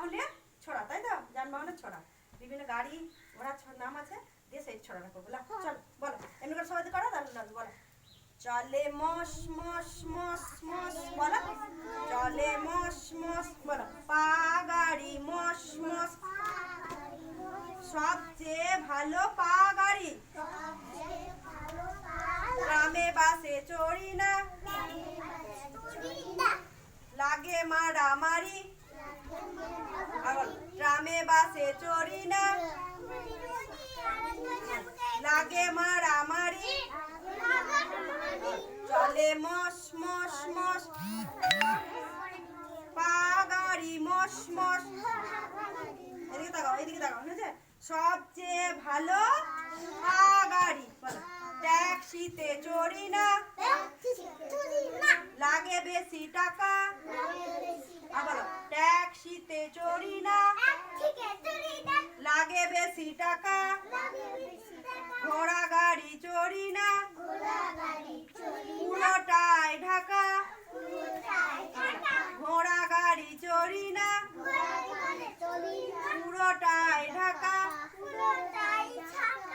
যানবাহন ছড়া তাই তো? যানবাহনের ছড়া। বিভিন্ন গাড়ি ঘোড়ার ছ- নাম আছে দিয়ে সেই ছড়াটা করব। লা, চল বলো। এমনি করে সবাই করো তাহলে তাহলে বলো। চলে মস মস মস মস বলো। চলে মস মস বলো। পা গাড়ি মস মস। সবচেয়ে ভালো পা গাড়ি গ্রামে বাসে চড়ি না লাগে মারামারি আবার গ্রামে বাসে চড়ি না। লাগে মারামারি চলে মস মস মস। পা গাড়ি মস মস। এদিকে তাকাও এদিকে তাকাও ঠিক সবচেয়ে ভালো পা গাড়ি বলো, ট্যাক্সিতে চড়ি না। লাগে বেশি টাকা। আবার ট্যাক্সিতে চড়ি না। লাগে বেশি টাকা। ঘোড়া গাড়ি চড়ি না। পুরোটাই ঢাকা। ঘোড়া গাড়ি চড়ি না। পুরোটাই ঢাকা।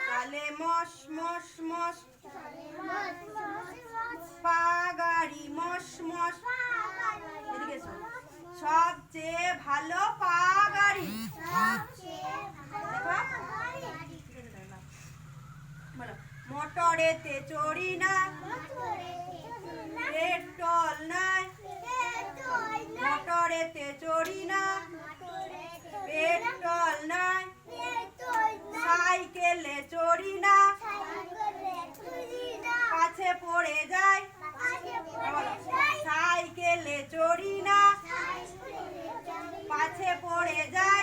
তালে মস মস মস। পা গাড়ি মস। মস সবচেয়ে ভালো পা গাড়ি বলো মোটরেতে চড়ি না। পেট্রোল নাই। মোটরেতে চড়ি না। পেট্রোল নাই। সাইকেলে চড়ি না। কাছে পড়ে যায়। সাইকেলে চড়ি না। পাছে পড়ে যায়।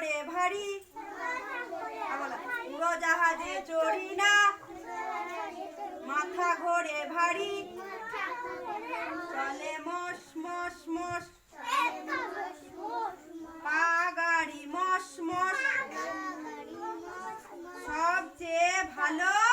ঘোরে ভারী। উড়োজাহাজে চড়ি না। মাথা ঘোরে ভারী। চলে মস মস মস পা গাড়ি মস মস সবচেয়ে ভালো